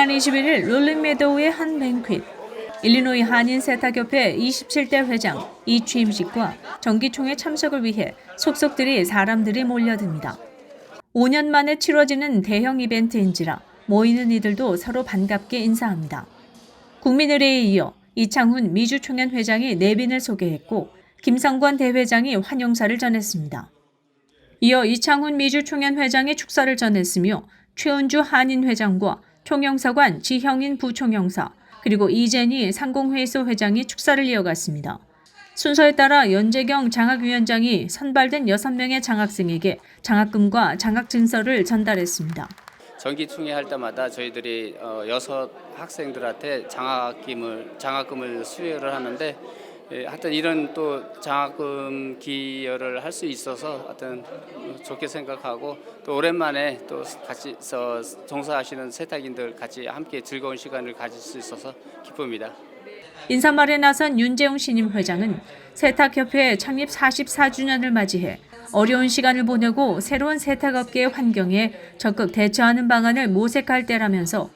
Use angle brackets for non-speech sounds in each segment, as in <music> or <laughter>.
지난 21일 롤링메도우의 한 뱅퀴 일리노이 한인 세탁협회 27대 회장 이 취임식과 정기총회 참석을 위해 속속들이 사람들이 몰려듭니다. 5년 만에 치러지는 대형 이벤트인지라 모이는 이들도 서로 반갑게 인사합니다. 국민의례에 이어 이창훈 미주총연 회장이 내빈을 소개했고 김상관 대회장이 환영사를 전했습니다. 이어 이창훈 미주총연 회장이 축사를 전했으며 최은주 한인 회장과 총영사관 지형인 부총영사 그리고 이재니 상공회의소 회장이 축사를 이어갔습니다. 순서에 따라 연재경 장학위원장이 선발된 6명의 장학생에게 장학금과 장학증서를 전달했습니다. 정기총회 할 때마다 저희들이 어, 여섯 학생들한테 장학금을 장학금을 수여를 하는데 예, 하여튼 이런 또 장학금 기여를 할 수 있어서 하여튼 좋게 생각하고 또 오랜만에 또 같이 서 종사하시는 세탁인들 같이 함께 즐거운 시간을 가질 수 있어서 기쁩니다. 인사말에 나선 윤재웅 신임 회장은 세탁협회 창립 44주년을 맞이해 어려운 시간을 보내고 새로운 세탁업계의 환경에 적극 대처하는 방안을 모색할 때라면서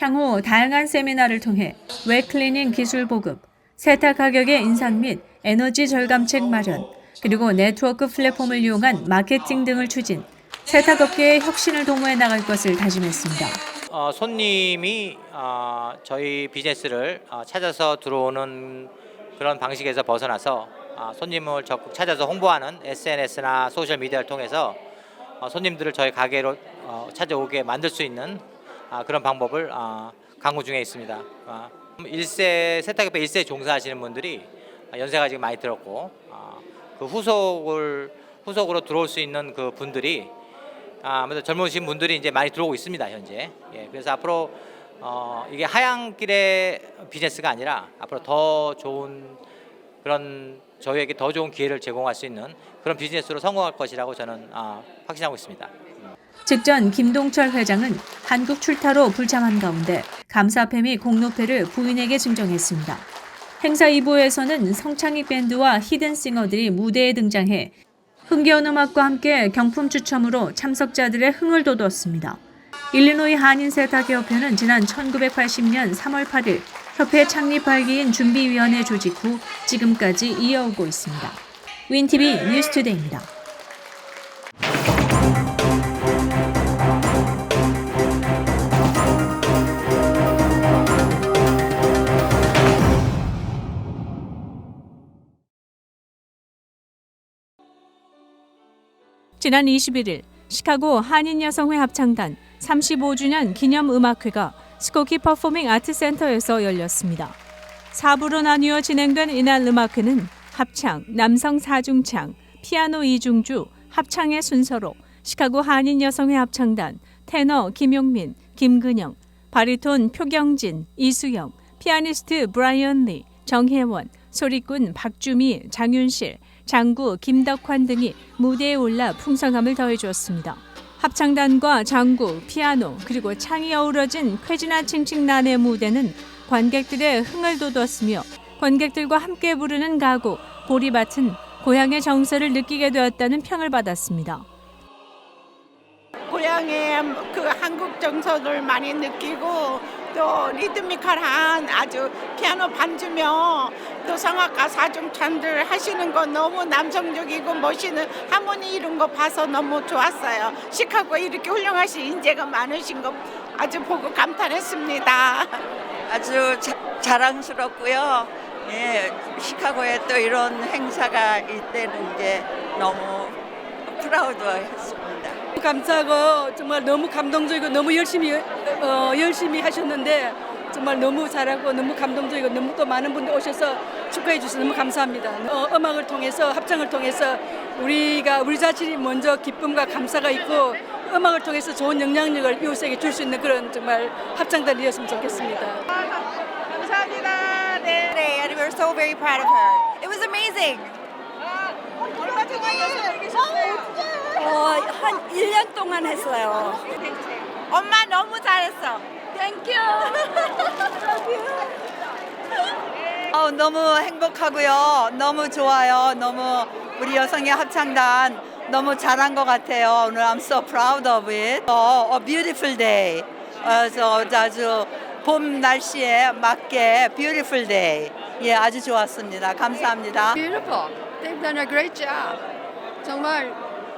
향후 다양한 세미나를 통해 웨클리닝 기술 보급, 세탁 가격의 인상 및 에너지 절감책 마련, 그리고 네트워크 플랫폼을 이용한 마케팅 등을 추진, 세탁업계의 혁신을 도모해 나갈 것을 다짐했습니다. 어, 손님이 어, 저희 비즈니스를 어, 찾아서 들어오는 그런 방식에서 벗어나서 어, 손님을 적극 찾아서 홍보하는 SNS나 소셜 미디어를 통해서 어, 손님들을 저희 가게로 어, 찾아오게 만들 수 있는 아, 그런 방법을 어, 강구 중에 있습니다. 어, 일세 세탁업에 일세 종사하시는 분들이 아, 연세가 지금 많이 들었고 어, 그 후속을 후속으로 들어올 수 있는 그 분들이 아, 아무래도 젊으신 분들이 이제 많이 들어오고 있습니다 현재. 예, 그래서 앞으로 어, 이게 하향길의 비즈니스가 아니라 앞으로 더 좋은 그런 저희에게 더 좋은 기회를 제공할 수 있는 그런 비즈니스로 성공할 것이라고 저는 아, 확신하고 있습니다. 직전 김동철 회장은 한국 출타로 불참한 가운데 감사패 및 공로패를 부인에게 증정했습니다. 행사 2부에서는 성창익 밴드와 히든싱어들이 무대에 등장해 흥겨운 음악과 함께 경품 추첨으로 참석자들의 흥을 돋웠습니다. 일리노이 한인세탁협회는 지난 1980년 3월 8일 협회 창립 발기인 준비위원회 조직 후 지금까지 이어오고 있습니다. 윈TV 뉴스투데이입니다. 지난 21일 시카고 한인여성회 합창단 35주년 기념 음악회가 스코키 퍼포밍 아트 센터에서 열렸습니다. 4부로 나뉘어 진행된 이날 음악회는 합창, 남성 사중창, 피아노 이중주, 합창의 순서로 시카고 한인여성회 합창단, 테너 김용민, 김근영, 바리톤 표경진, 이수영, 피아니스트 브라이언 리, 정혜원, 소리꾼 박주미, 장윤실, 장구 김덕환 등이 무대에 올라 풍성함을 더해주었습니다. 합창단과 장구, 피아노 그리고 창이 어우러진 쾌지나 칭칭난의 무대는 관객들의 흥을 돋웠으며 관객들과 함께 부르는 가구, 보리밭은 고향의 정서를 느끼게 되었다는 평을 받았습니다. 고향의 그 한국 정서를 많이 느끼고 또 리드미컬한 아주 피아노 반주며 또 성악가 사중찬들 하시는 거 너무 남성적이고 멋있는 하모니 이런 거 봐서 너무 좋았어요. 시카고 이렇게 훌륭하신 인재가 많으신 거 아주 보고 감탄했습니다. 아주 자, 자랑스럽고요. 예, 시카고에 또 이런 행사가 있다는 게 너무 프라우드했습니다. 감사하고 정말 너무 감동적이고 너무 열심히 어, 열심히 하셨는데 정말 너무 잘하고 너무 감동적이고 너무 또 많은 분들 오셔서 축하해 주셔서 너무 감사합니다. 어, 음악을 통해서 합창을 통해서 우리가 우리 자신이 먼저 기쁨과 감사가 있고 음악을 통해서 좋은 영향력을 이웃에게 줄 수 있는 그런 정말 합창단이었으면 좋겠습니다. 감사합니다. 네. today and we were so very proud of her. It was amazing. 얼마 동안 여기 계셨어요? 어, 한 1년 동안 했어요. 엄마 너무 잘했어. 어, 너무 행복하고요. 너무 좋아요. 너무 우리 여성의 합창단 너무 잘한 것 같아요. 오늘 I'm so proud of it. 어, a beautiful day. 그래서 아주 봄 날씨에 맞게 beautiful day. 예, 아주 좋았습니다. 감사합니다. Beautiful. They've done a great job. 정말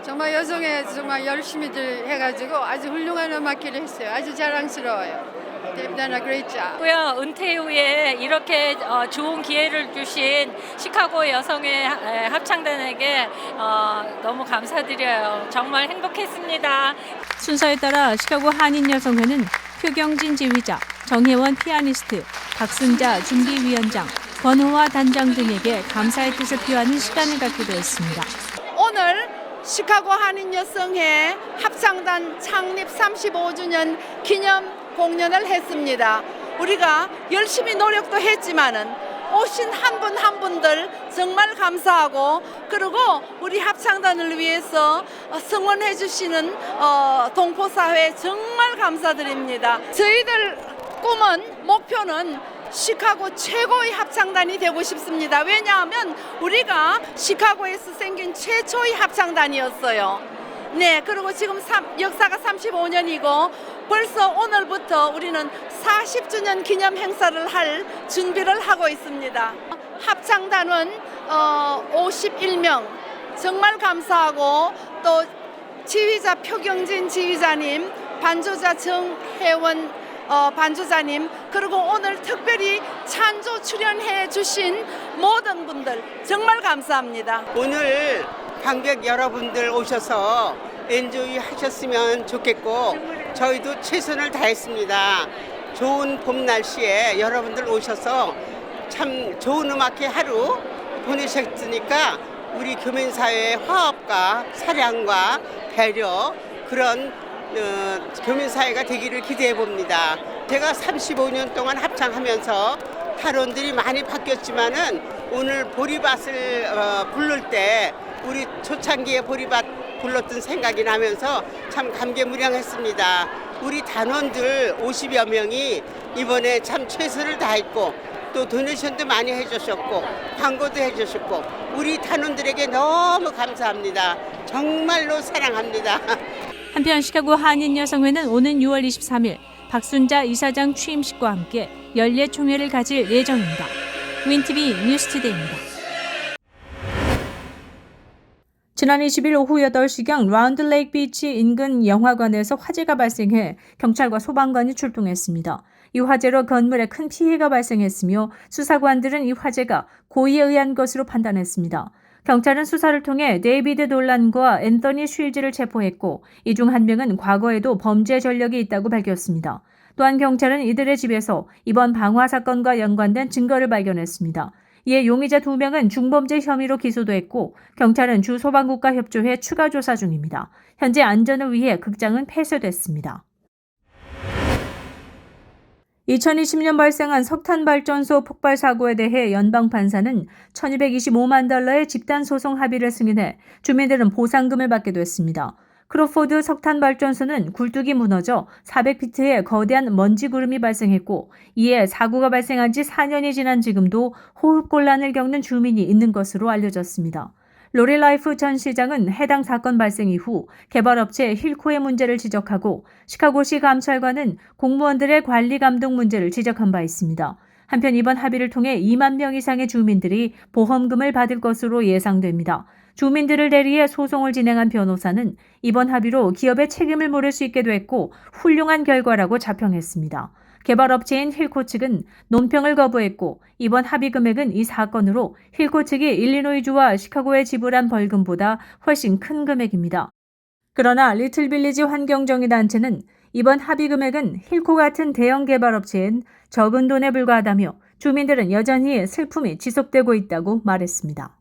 정말 여성의 정말 열심히들 해가지고 아주 훌륭한 음악회를 했어요. 아주 자랑스러워요. They've done a great job. 고요 은퇴 후에 이렇게 어, 좋은 기회를 주신 시카고 여성의 하- 에, 합창단에게 어, 너무 감사드려요. 정말 행복했습니다. 순서에 따라 시카고 한인여성회는 표경진 지휘자, 정혜원 피아니스트, 박승자 준비위원장, 권호화 단장 등에게 감사의 뜻을 표하는 시간을 갖기도 했습니다. 오늘 시카고 한인여성회 합창단 창립 35주년 기념 공연을 했습니다. 우리가 열심히 노력도 했지만은 오신 한 분한 분들 정말 감사하고 그리고 우리 합창단을 위해서 어, 성원해 주시는 어, 동포사회 정말 감사드립니다. 저희들 꿈은 목표는 시카고 최고의 합창단이 되고 싶습니다. 왜냐하면 우리가 시카고에서 생긴 최초의 합창단이었어요. 네, 그리고 지금 삼- 역사가 35년이고 벌써 오늘부터 우리는 40주년 기념 행사를 할 준비를 하고 있습니다. 합창단은 어, 51명 정말 감사하고 또 지휘자 표경진 지휘자님, 반주자 정혜원 어, 반주자님 그리고 오늘 특별히 찬조 출연해 주신 모든 분들 정말 감사합니다. 오늘 관객 여러분들 오셔서 엔조이 하셨으면 좋겠고 저희도 최선을 다했습니다. 좋은 봄 날씨에 여러분들 오셔서 참 좋은 음악회 하루 보내셨으니까 우리 교민사회의 화합과 사랑과 배려 그런 어, 교민사회가 되기를 기대해 봅니다. 제가 35년 동안 합창하면서 탈원들이 많이 바뀌었지만은 오늘 보리밭을 어, 부를 때 우리 초창기에 보리밭 불렀던 생각이 나면서 참 감개무량했습니다. 우리 단원들 50여 명이 이번에 참 최선을 다했고 또 도네이션도 많이 해주셨고 광고도 해주셨고 우리 단원들에게 너무 감사합니다. 정말로 사랑합니다. <laughs> 한편 시카고 한인여성회는 오는 6월 23일 박순자 이사장 취임식과 함께 연례 총회를 가질 예정입니다. 윈티비 뉴스투데이입니다. 지난 20일 오후 8시경 라운드 레이크 비치 인근 영화관에서 화재가 발생해 경찰과 소방관이 출동했습니다. 이 화재로 건물에 큰 피해가 발생했으며 수사관들은 이 화재가 고의에 의한 것으로 판단했습니다. 경찰은 수사를 통해 데이비드 놀란과 앤더니 쉴즈를 체포했고 이 중 한 명은 과거에도 범죄 전력이 있다고 밝혔습니다. 또한 경찰은 이들의 집에서 이번 방화 사건과 연관된 증거를 발견했습니다. 이에 용의자 두 명은 중범죄 혐의로 기소도 했고 경찰은 주 소방국과 협조해 추가 조사 중입니다. 현재 안전을 위해 극장은 폐쇄됐습니다. 2020년 발생한 석탄 발전소 폭발 사고에 대해 연방 판사는 1,225만 달러의 집단 소송 합의를 승인해 주민들은 보상금을 받게 됐습니다. 크로포드 석탄 발전소는 굴뚝이 무너져 400피트의 거대한 먼지 구름이 발생했고 이에 사고가 발생한 지 4년이 지난 지금도 호흡 곤란을 겪는 주민이 있는 것으로 알려졌습니다. 로리라이프 전 시장은 해당 사건 발생 이후 개발업체 힐코의 문제를 지적하고 시카고시 감찰관은 공무원들의 관리 감독 문제를 지적한 바 있습니다. 한편 이번 합의를 통해 2만 명 이상의 주민들이 보험금을 받을 것으로 예상됩니다. 주민들을 대리해 소송을 진행한 변호사는 이번 합의로 기업의 책임을 물을 수 있게 됐고 훌륭한 결과라고 자평했습니다. 개발업체인 힐코 측은 논평을 거부했고 이번 합의 금액은 이 사건으로 힐코 측이 일리노이주와 시카고에 지불한 벌금보다 훨씬 큰 금액입니다. 그러나 리틀빌리지 환경정의 단체는 이번 합의 금액은 힐코 같은 대형 개발업체엔 적은 돈에 불과하다며 주민들은 여전히 슬픔이 지속되고 있다고 말했습니다.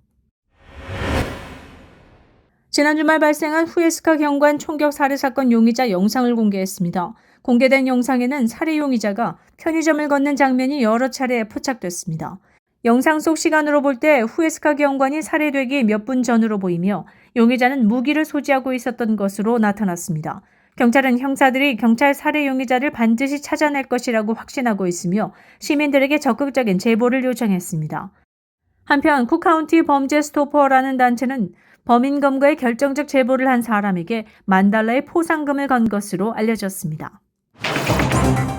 지난 주말 발생한 후에스카 경관 총격 살해 사건 용의자 영상을 공개했습니다. 공개된 영상에는 살해 용의자가 편의점을 걷는 장면이 여러 차례 포착됐습니다. 영상 속 시간으로 볼 때 후에스카 경관이 살해되기 몇 분 전으로 보이며 용의자는 무기를 소지하고 있었던 것으로 나타났습니다. 경찰은 형사들이 경찰 살해 용의자를 반드시 찾아낼 것이라고 확신하고 있으며 시민들에게 적극적인 제보를 요청했습니다. 한편 쿠카운티 범죄 스토퍼라는 단체는 범인 검거에 결정적 제보를 한 사람에게 만 달러의 포상금을 건 것으로 알려졌습니다. Thank you